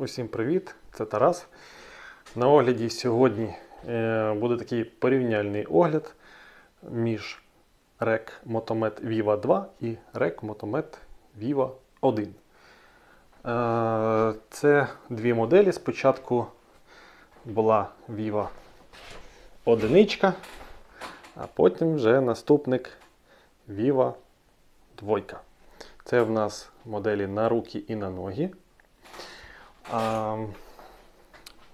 Усім привіт! Це Тарас. На огляді сьогодні е, буде такий порівняльний огляд між REC Motomet Viva 2 і REC Motomet Viva 1. Е, Це дві моделі. Спочатку була Viva 1, а потім вже наступник Viva 2. Це в нас моделі на руки і на ноги. А,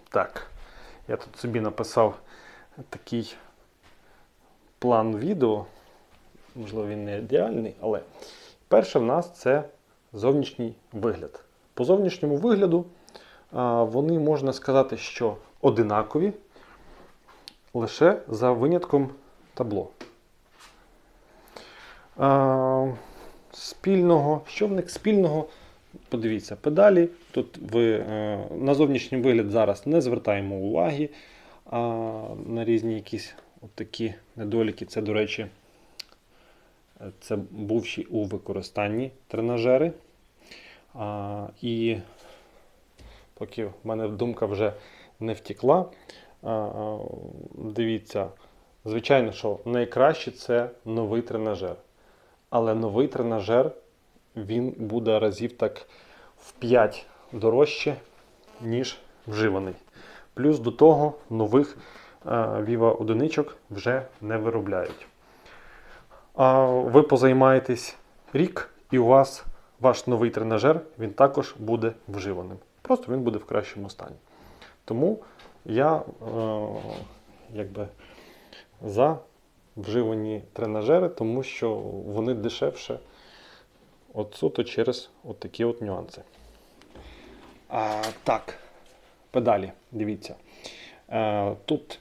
так, я тут собі написав такий план відео. Можливо, він не ідеальний, але перше в нас це зовнішній вигляд. По зовнішньому вигляду а, вони можна сказати, що одинакові лише за винятком табло. А, спільного, що в них спільного? Подивіться, педалі. Тут ви е, на зовнішній вигляд зараз не звертаємо уваги на різні якісь от такі недоліки. Це, до речі, це бувші у використанні тренажери. І поки в мене думка вже не втекла, а, а, дивіться, звичайно, що найкраще це новий тренажер. Але новий тренажер він буде разів так в 5 дорожче, ніж вживаний. Плюс до того нових е, Viva одиничок вже не виробляють. А ви позаймаєтесь рік, і у вас ваш новий тренажер він також буде вживаним. Просто він буде в кращому стані. Тому я е, якби за вживані тренажери, тому що вони дешевше. От суто через от такі от нюанси. А, так, педалі, дивіться. А, тут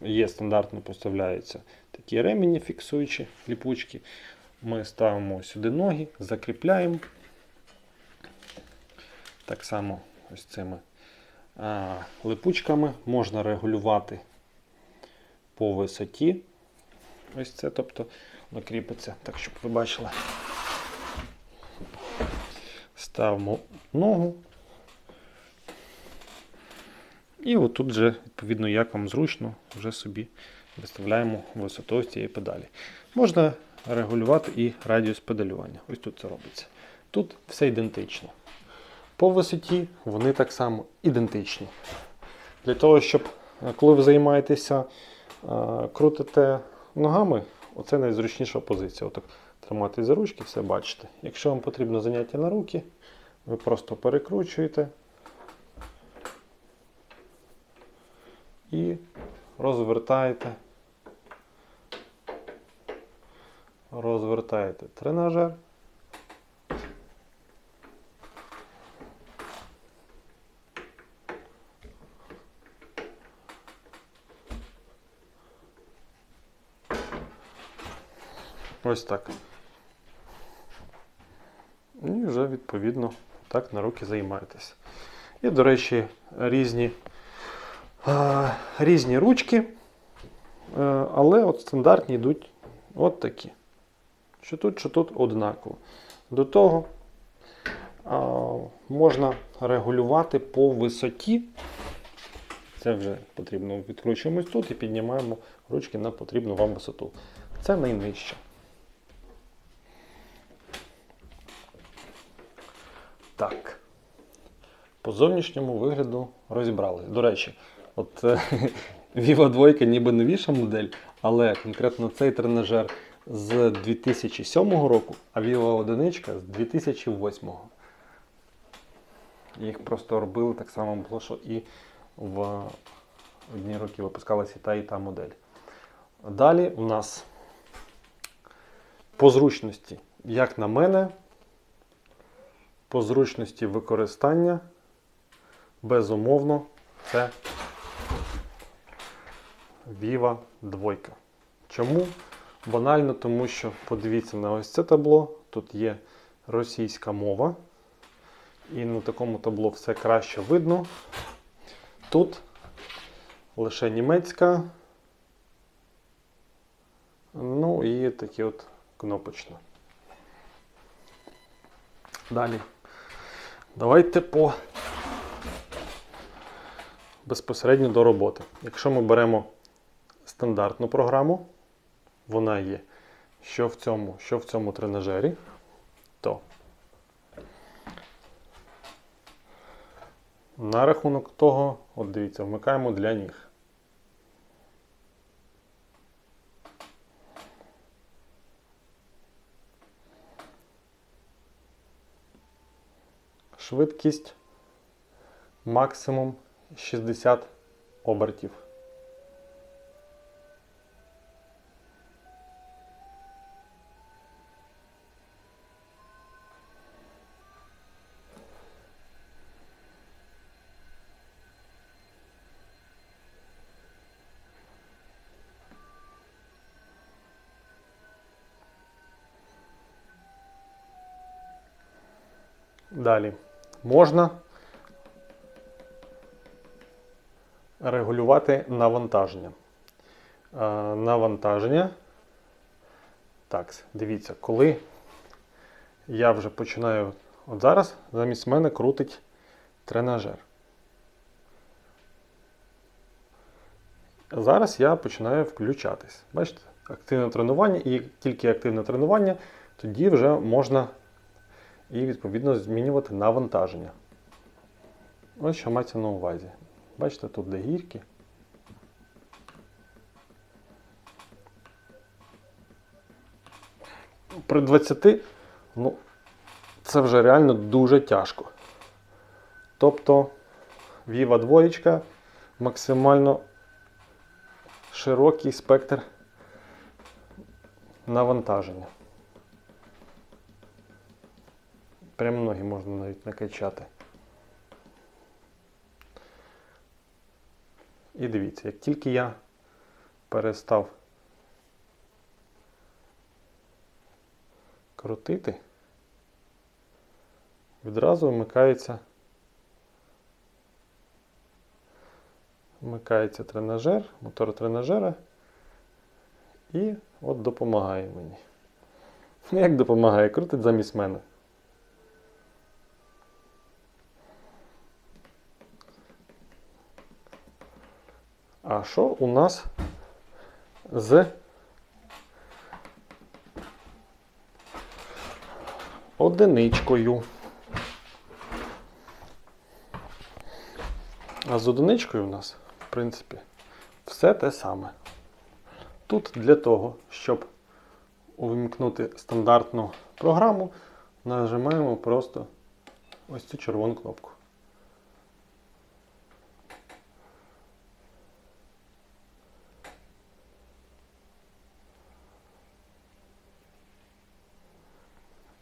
є стандартно поставляються такі ремені фіксуючі ліпучки. Ми ставимо сюди ноги, закріпляємо. Так само ось цими а, липучками можна регулювати по висоті. Ось це, тобто, воно кріпиться, так, щоб ви бачили. Ставимо ногу. І отут вже, відповідно, як вам зручно, вже собі виставляємо висоту цієї педалі. Можна регулювати і радіус педалювання. Ось тут це робиться. Тут все ідентично. По висоті вони так само ідентичні. Для того, щоб е, коли ви займаєтеся, е, крутите ногами, оце найзручніша позиція. Отак тримати за ручки, все бачите. Якщо вам потрібно заняття на руки, ви просто перекручуєте і розвертаєте. Розвертаєте тренажер. Ось так. Вже відповідно так на руки займаєтесь. І, до речі, різні, різні ручки, е, але от стандартні йдуть от такі. Що тут, що тут однаково. До того можна регулювати по висоті. Це вже потрібно відкручуємось тут і піднімаємо ручки на потрібну вам висоту. Це найнижче. Так. По зовнішньому вигляду розібрали. До речі, от е, Viva 2 ніби новіша модель, але конкретно цей тренажер з 2007 року, а Viva 1 з 2008. Їх просто робили так само було, що і в одні роки випускалася та і та модель. Далі у нас по зручності, як на мене, по зручності використання, безумовно, це Viva 2. Чому? Банально, тому що подивіться на ось це табло, тут є російська мова, і на такому табло все краще видно. Тут лише німецька, ну і такі от кнопочно. Далі. Давайте по безпосередньо до роботи. Якщо ми беремо стандартну програму, вона є що в цьому, що в цьому тренажері, то на рахунок того, от дивіться, вмикаємо для ніг. Швидкість максимум 60 обертів. Далі можна регулювати навантаження. Е, Навантаження. Так, дивіться, коли я вже починаю, от зараз замість мене крутить тренажер. Зараз я починаю включатись. Бачите, активне тренування, і тільки активне тренування, тоді вже можна і відповідно змінювати навантаження. Ось що мається на увазі. Бачите, тут де гірки. При 20, ну, це вже реально дуже тяжко. Тобто Viva 2 максимально широкий спектр навантаження. Прям ноги можна навіть накачати. І дивіться, як тільки я перестав крутити, відразу вмикається, вмикається тренажер, мотор тренажера і от допомагає мені. Ну, Як допомагає? Крутить замість мене. А що у нас з одиничкою? А з одиничкою у нас, в принципі, все те саме. Тут для того, щоб увімкнути стандартну програму, нажимаємо просто ось цю червону кнопку.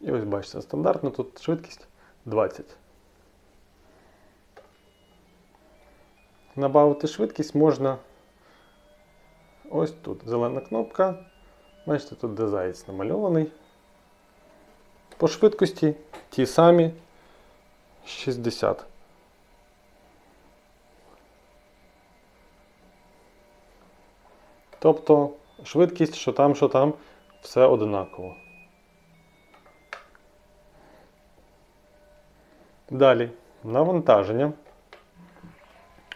І ось бачите, стандартно тут швидкість 20. Набавити швидкість можна ось тут. Зелена кнопка. Бачите, тут де заєць намальований. По швидкості ті самі 60. Тобто швидкість, що там, що там, все одинаково. Далі навантаження.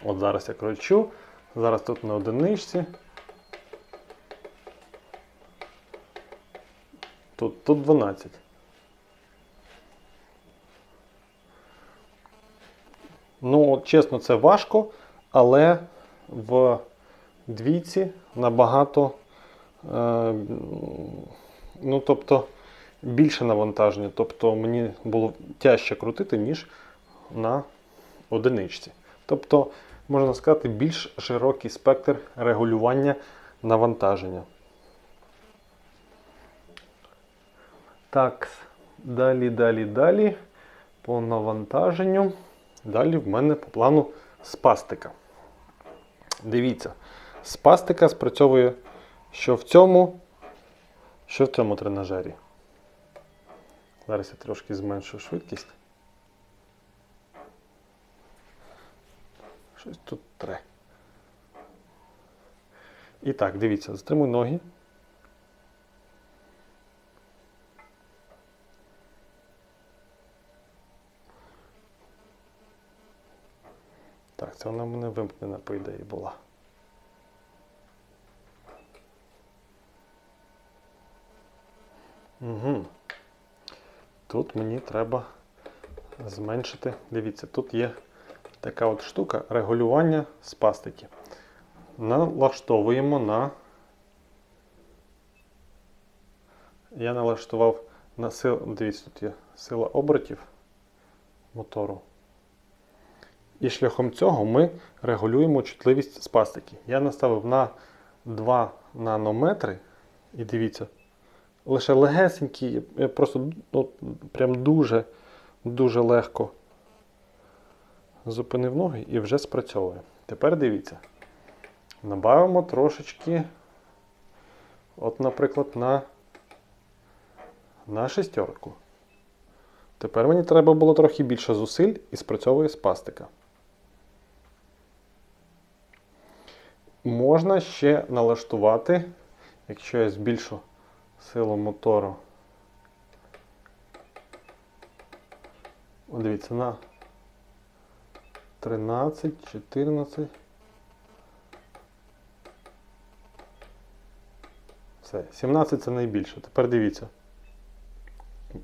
От зараз я кручу. Зараз тут на одиничці. Тут, тут 12. Ну, чесно, це важко, але в двійці набагато, е, ну, тобто, більше навантаження. Тобто мені було тяжче крутити, ніж на одиничці. Тобто, можна сказати, більш широкий спектр регулювання навантаження. Так, далі, далі, далі. По навантаженню. Далі в мене по плану спастика. Дивіться, спастика спрацьовує що в цьому, що в цьому тренажері. Зараз я трошки зменшу швидкість. Щось тут тре. І так, дивіться, затримуй ноги. Так, це вона мене вимкнена, по ідеї, була. Угу. Тут мені треба зменшити. Дивіться, тут є така от штука регулювання спастики. Налаштовуємо на. Я налаштував на силу. Дивіться, тут є сила обертів мотору. І шляхом цього ми регулюємо чутливість спастики. Я наставив на 2 нанометри. І дивіться, лише легесенький, я просто ну, прям дуже, дуже легко зупинив ноги і вже спрацьовує. Тепер дивіться. Набавимо трошечки, от, наприклад, на, на шестерку. Тепер мені треба було трохи більше зусиль і спрацьовує спастика. Можна ще налаштувати, якщо я збільшу силу мотору. О, Дивіться, на 13, 14. Все, 17 це найбільше. Тепер дивіться.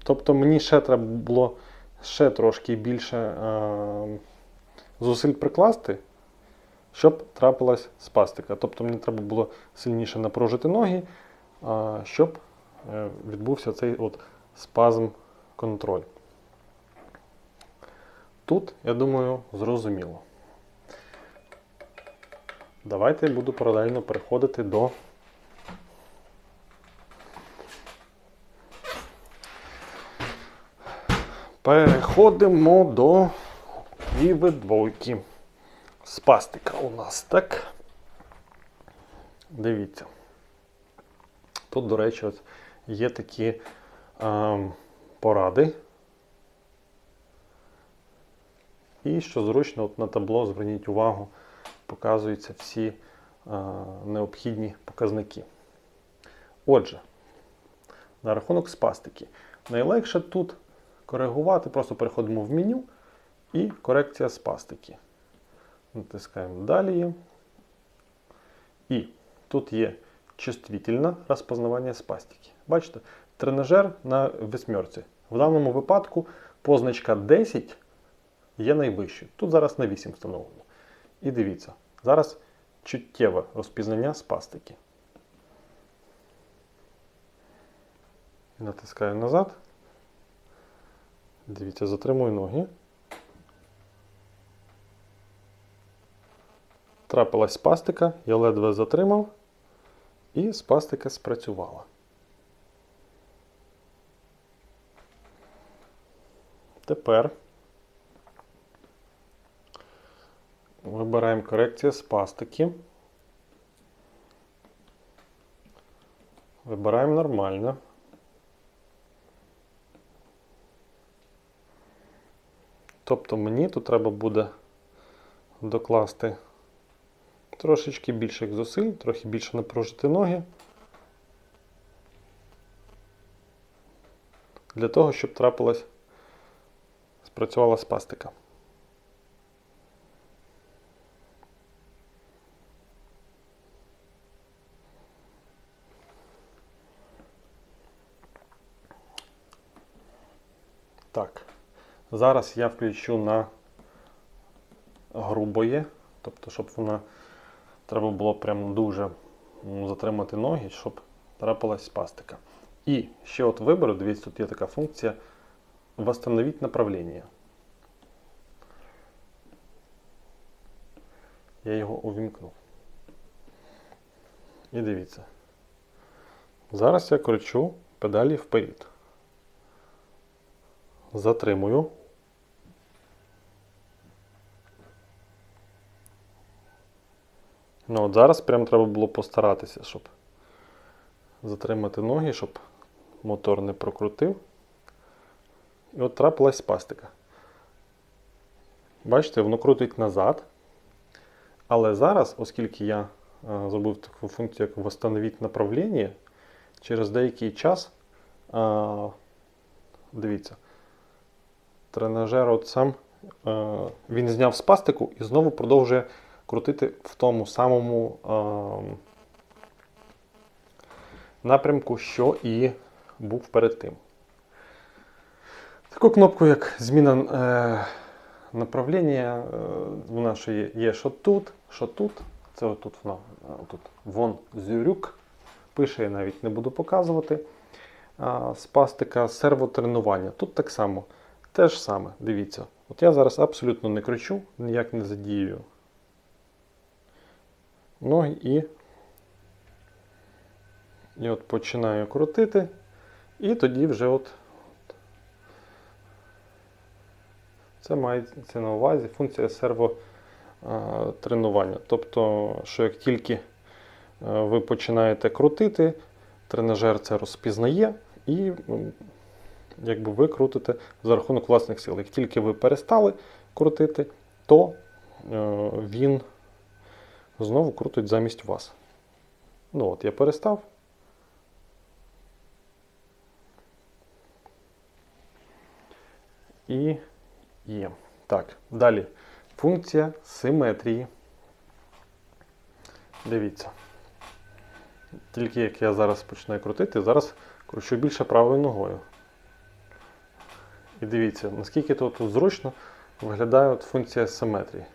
Тобто мені ще треба було ще трошки більше е, зусиль прикласти, щоб трапилась спастика. Тобто мені треба було сильніше напружити ноги, е, щоб відбувся цей от спазм контроль. Тут, я думаю, зрозуміло. Давайте я буду паралельно переходити до Переходимо до віви двойки. Спастика у нас, так? Дивіться. Тут, до речі, от є такі е, поради. І що зручно, от на табло, зверніть увагу, показуються всі е, необхідні показники. Отже, на рахунок спастики. Найлегше тут коригувати, просто переходимо в меню і корекція спастики. Натискаємо далі. І тут є чувствительне розпознавання спастики. Бачите, тренажер на восьмерці. В даному випадку позначка 10 є найвищою. Тут зараз на 8 встановлено. І дивіться, зараз чуттєве розпізнання спастики. Натискаю назад. Дивіться, затримую ноги. Трапилась спастика, я ледве затримав, і спастика спрацювала. Тепер вибираємо корекцію спастики. Вибираємо нормально. Тобто мені тут треба буде докласти трошечки більших зусиль, трохи більше напружити ноги. Для того, щоб трапилась, спрацювала спастика. Так. Зараз я включу на грубоє, тобто, щоб вона треба було прям дуже затримати ноги, щоб трапилась спастика. І ще от вибору, дивіться, тут є така функція восстановить направлення. Я його увімкнув. І дивіться. Зараз я кручу педалі вперед. Затримую. Ну от зараз прям треба було постаратися, щоб затримати ноги, щоб мотор не прокрутив. І от трапилась спастика. Бачите, воно крутить назад. Але зараз, оскільки я зробив таку функцію, як восстановити направлення, через деякий час, а, дивіться, тренажер от сам е, він зняв з пастику і знову продовжує крутити в тому самому е, напрямку, що і був перед тим. Таку кнопку, як зміна е, направлення, е, вона ще є, є що тут, що тут. Це отут вона е, тут вон зюрюк. Пише, я навіть не буду показувати. А, з пастика сервотренування. Тут так само. Те ж саме, дивіться. От я зараз абсолютно не кручу, ніяк не задіюю ноги і, і от починаю крутити. І тоді вже от це мається на увазі функція сервотренування. Тобто, що як тільки е, ви починаєте крутити, тренажер це розпізнає і якби ви крутите за рахунок власних сил. Як тільки ви перестали крутити, то е, він знову крутить замість вас. Ну от, я перестав. І є. Так, далі. Функція симетрії. Дивіться. Тільки як я зараз починаю крутити, зараз кручу більше правою ногою. І дивіться, наскільки тут, зручно виглядає от функція симетрії.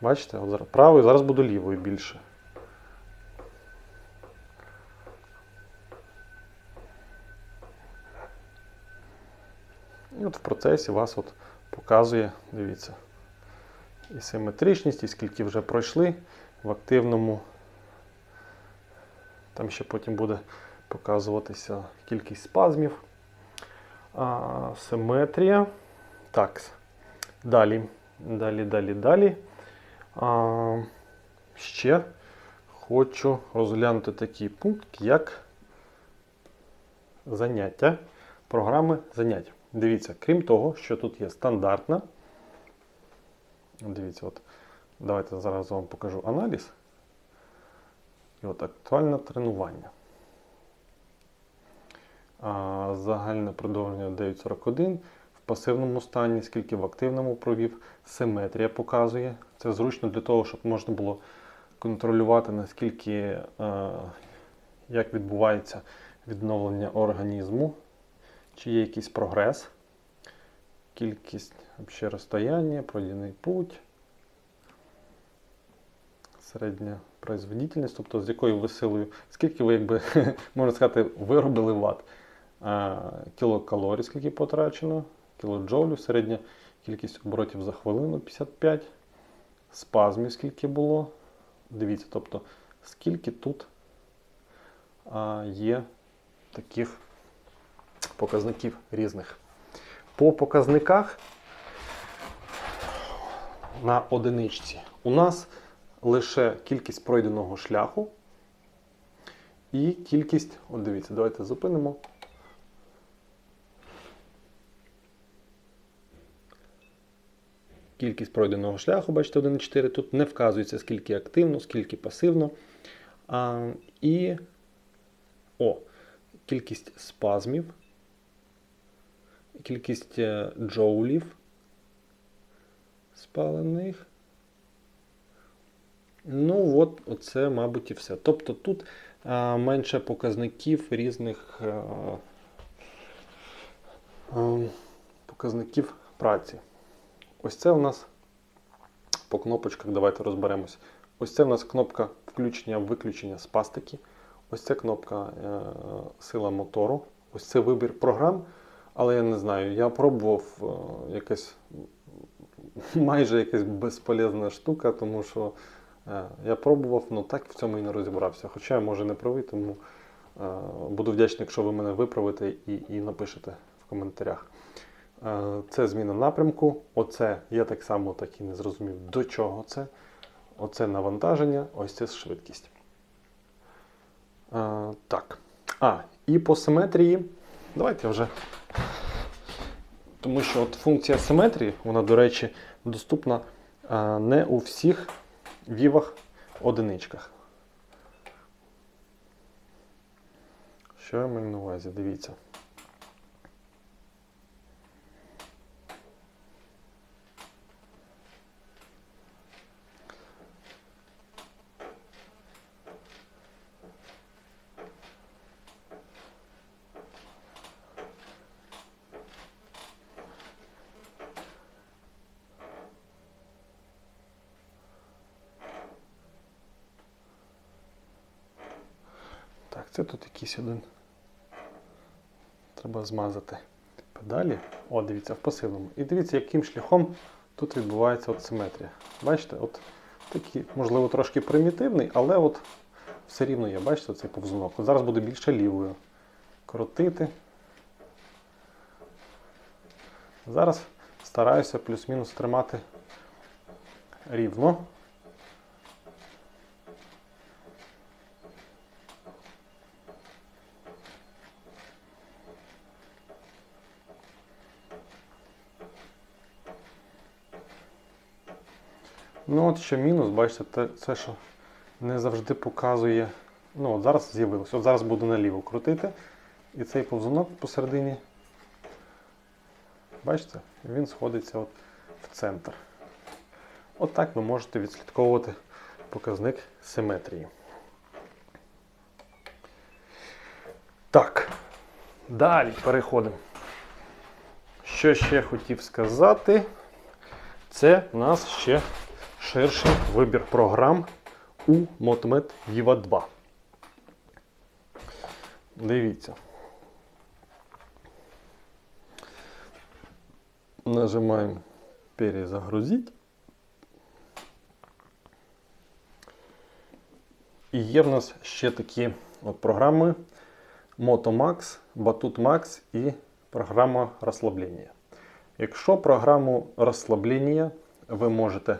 Бачите, от зараз правою, зараз буду лівою більше. І от в процесі вас от показує, дивіться, і симетричність, і скільки вже пройшли в активному. Там ще потім буде показуватися кількість спазмів. А, симетрія. Так. Далі. Далі, далі, далі. А, ще хочу розглянути такий пункт, як заняття, програми занять. Дивіться, крім того, що тут є стандартна. Дивіться, от, давайте зараз вам покажу аналіз. І от актуальне тренування. А, загальне продовження 9.41 в пасивному стані, скільки в активному провів, симетрія показує. Це зручно для того, щоб можна було контролювати, наскільки е, як відбувається відновлення організму, чи є якийсь прогрес, кількість розстояння, пройдений путь, середня производительність, тобто з якою ви силою, скільки ви, якби, можна сказати, виробили ват. Кілокалорій, скільки потрачено, кілоджоулів, середня кількість оборотів за хвилину 55, спазмів, скільки було. Дивіться, тобто, скільки тут а, є таких показників різних. По показниках на одиничці у нас лише кількість пройденого шляху і кількість, от дивіться, давайте зупинимо. Кількість пройденого шляху, бачите, 1,4. Тут не вказується, скільки активно, скільки пасивно. А, І о, кількість спазмів, кількість е, джоулів спалених. Ну, от, оце, мабуть, і все. Тобто тут а, менше показників різних а, а, показників праці. Ось це у нас по кнопочках, давайте розберемось. Ось це у нас кнопка включення-виключення з пастики. Ось це кнопка е, сила мотору. Ось це вибір програм. Але я не знаю, я пробував е, якась майже якась безполезна штука, тому що е, я пробував, але так в цьому і не розібрався. Хоча я може не правий, тому е, буду вдячний, якщо ви мене виправите і, і напишете в коментарях. Це зміна напрямку. Оце я так само так і не зрозумів, до чого це. Оце навантаження, ось це швидкість. Так. А, і по симетрії. Давайте вже. Тому що от функція симетрії, вона, до речі, доступна е, не у всіх вівах одиничках. Що я маю на увазі? Дивіться. Це тут якийсь один. Треба змазати педалі. О, дивіться, в пасивному. І дивіться, яким шляхом тут відбувається от симетрія. Бачите, от такий, можливо, трошки примітивний, але от все рівно є, бачите, цей повзунок. От зараз буде більше лівою. Крутити. Зараз стараюся плюс-мінус тримати рівно. От ще мінус, бачите, те- це що не завжди показує. Ну, от зараз з'явилось. От зараз буду наліво крутити. І цей повзунок посередині. Бачите, він сходиться от в центр. От так ви можете відслідковувати показник симетрії. Так, далі переходимо. Що ще хотів сказати? Це у нас ще ширший вибір програм у Motomed Viva 2. Дивіться. Нажимаємо перезагрузити. І є в нас ще такі от програми Motomax, Batut Max і програма розслаблення. Якщо програму розслаблення ви можете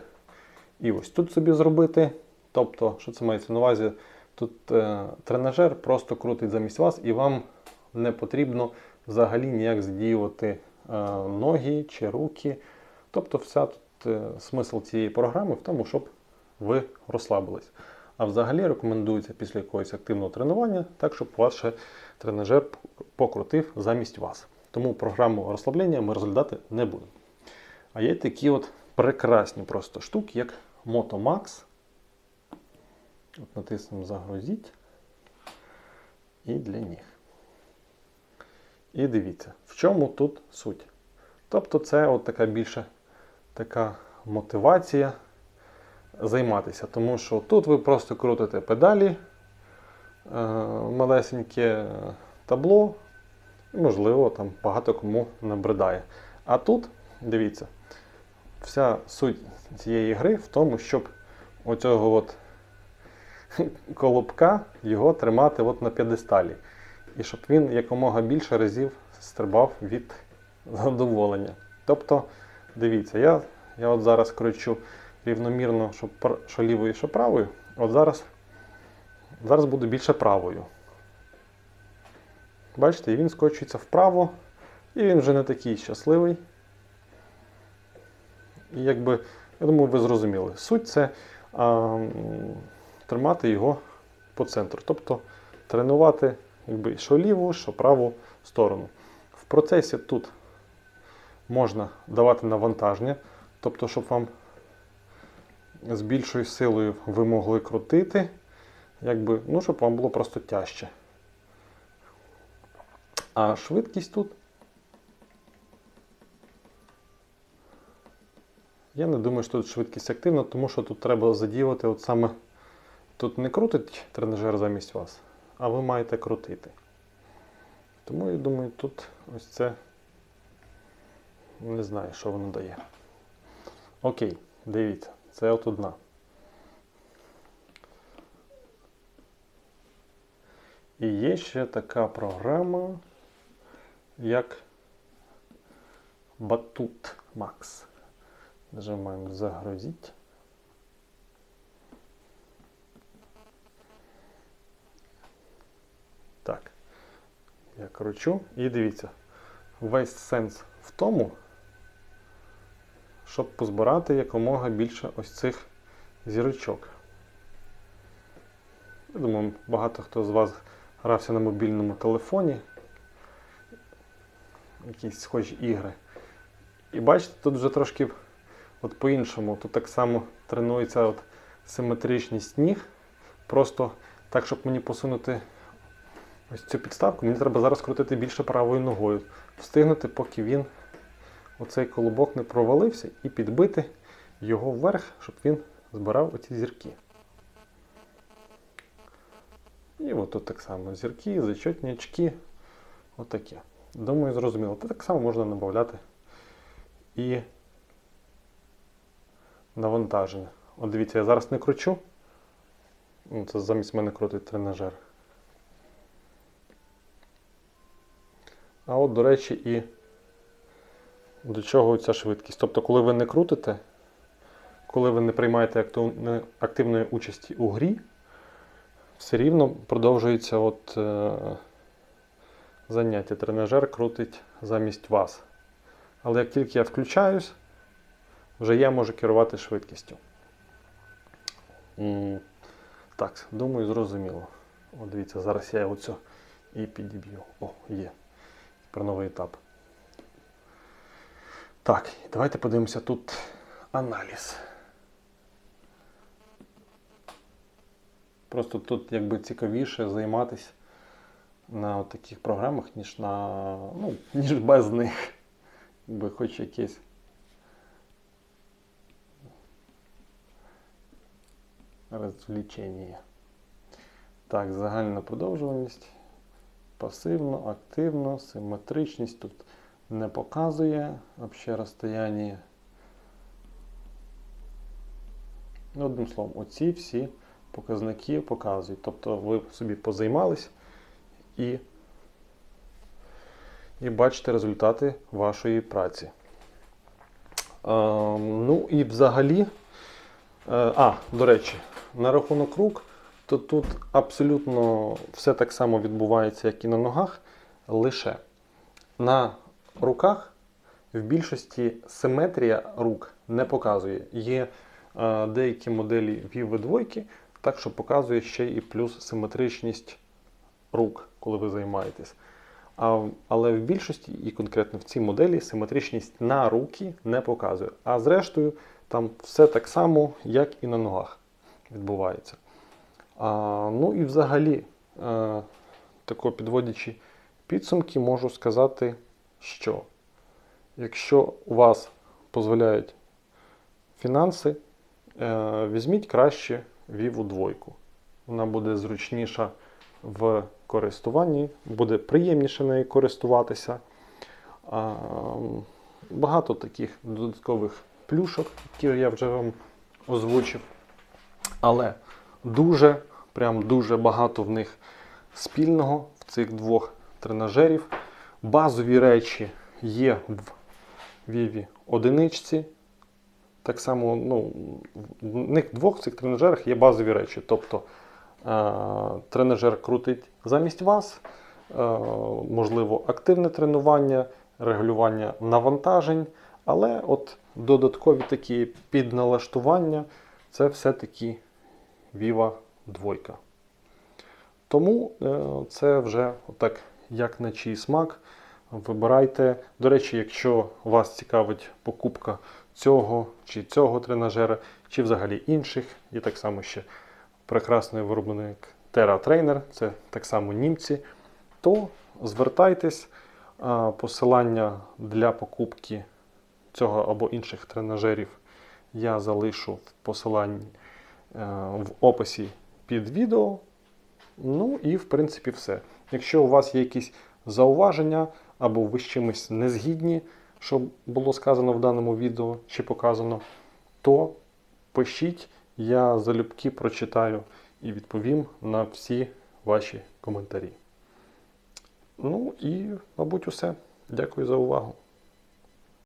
і ось тут собі зробити, тобто, що це мається на увазі, тут е, тренажер просто крутить замість вас, і вам не потрібно взагалі ніяк задіювати е, ноги чи руки. Тобто, вся тут е, смисл цієї програми в тому, щоб ви розслабились. А взагалі рекомендується після якогось активного тренування, так щоб ваш тренажер покрутив замість вас. Тому програму розслаблення ми розглядати не будемо. А є такі от прекрасні просто штуки, як Motomax. От натиснемо загрузіть. І для них. І дивіться, в чому тут суть. Тобто це от така більше така мотивація займатися. Тому що тут ви просто крутите педалі, е, малесеньке табло, і, можливо, там багато кому набридає. А тут, дивіться, вся суть цієї гри в тому, щоб оцього от колобка його тримати от на п'єдесталі. І щоб він якомога більше разів стрибав від задоволення. Тобто, дивіться, я, я от зараз кручу рівномірно, що, що лівою, що правою. От зараз, зараз буду більше правою. Бачите, і він скочується вправо, і він вже не такий щасливий. І якби, я думаю, ви зрозуміли. Суть це а, тримати його по центру. Тобто тренувати якби, що ліву, що праву сторону. В процесі тут можна давати навантаження, тобто, щоб вам з більшою силою ви могли крутити, якби, ну, щоб вам було просто тяжче. А швидкість тут. Я не думаю, що тут швидкість активна, тому що тут треба задіювати от саме. Тут не крутить тренажер замість вас, а ви маєте крутити. Тому я думаю, тут ось це не знаю, що воно дає. Окей, дивіться, це от одна. І є ще така програма, як Batut Max. Нажимаємо загрузити. Так. Я кручу і дивіться. Весь сенс в тому, щоб позбирати якомога більше ось цих зірочок. Я думаю, багато хто з вас грався на мобільному телефоні. Якісь схожі ігри. І бачите, тут вже трошки от по-іншому. Тут так само тренується от симетричність ніг. Просто так, щоб мені посунути ось цю підставку, мені треба зараз крутити більше правою ногою. Встигнути, поки він, оцей колобок не провалився, і підбити його вверх, щоб він збирав оці зірки. І от тут так само зірки, зачетні очки. Отаке. Думаю, зрозуміло. Та так само можна набавляти і навантаження. От дивіться, я зараз не кручу. Ну, Це замість мене крутить тренажер. А от, до речі, і до чого ця швидкість. Тобто, коли ви не крутите, коли ви не приймаєте активної участі у грі, все рівно продовжується от, е, заняття. Тренажер крутить замість вас. Але як тільки я включаюсь, вже я можу керувати швидкістю. Так, думаю, зрозуміло. О, дивіться, зараз я оцю і підіб'ю. О, є. Тепер новий етап. Так, давайте подивимося тут аналіз. Просто тут якби цікавіше займатися на таких програмах, ніж на. ну, ніж без них. Якби хоч якесь. Розвлічення. Так, загальна продовжуваність. Пасивно, активно, симетричність тут не показує взагалі розстояння. Ну, одним словом, оці всі показники показують. Тобто ви собі позаймались і, і бачите результати вашої праці. Е, ну і взагалі, е, а, до речі, на рахунок рук, то тут абсолютно все так само відбувається, як і на ногах, лише на руках в більшості симетрія рук не показує. Є е, деякі моделі Vivo 2, так що показує ще і плюс симетричність рук, коли ви займаєтесь. А, але в більшості, і конкретно в цій моделі, симетричність на руки не показує. А зрештою, там все так само, як і на ногах відбувається. А, ну і взагалі, е, тако підводячи підсумки, можу сказати, що якщо у вас дозволяють фінанси, е, візьміть краще Vivo 2. Вона буде зручніша в користуванні, буде приємніше нею користуватися. А, Багато таких додаткових плюшок, які я вже вам озвучив. Але дуже, прям дуже багато в них спільного в цих двох тренажерів. Базові речі є в Віві одиничці. Так само, ну, в них двох в цих тренажерах є базові речі. Тобто е, тренажер крутить замість вас, е, можливо, активне тренування, регулювання навантажень, але от додаткові такі підналаштування це все-таки Viva 2. Тому е, це вже отак, як на чий смак. Вибирайте. До речі, якщо вас цікавить покупка цього чи цього тренажера, чи взагалі інших, є так само ще прекрасний виробник Terra Trainer, це так само німці, то звертайтесь. Посилання для покупки цього або інших тренажерів я залишу в посиланні в описі під відео. Ну і в принципі все. Якщо у вас є якісь зауваження або ви з чимось не згідні, що було сказано в даному відео чи показано, то пишіть, я залюбки прочитаю і відповім на всі ваші коментарі. Ну і, мабуть, усе. Дякую за увагу.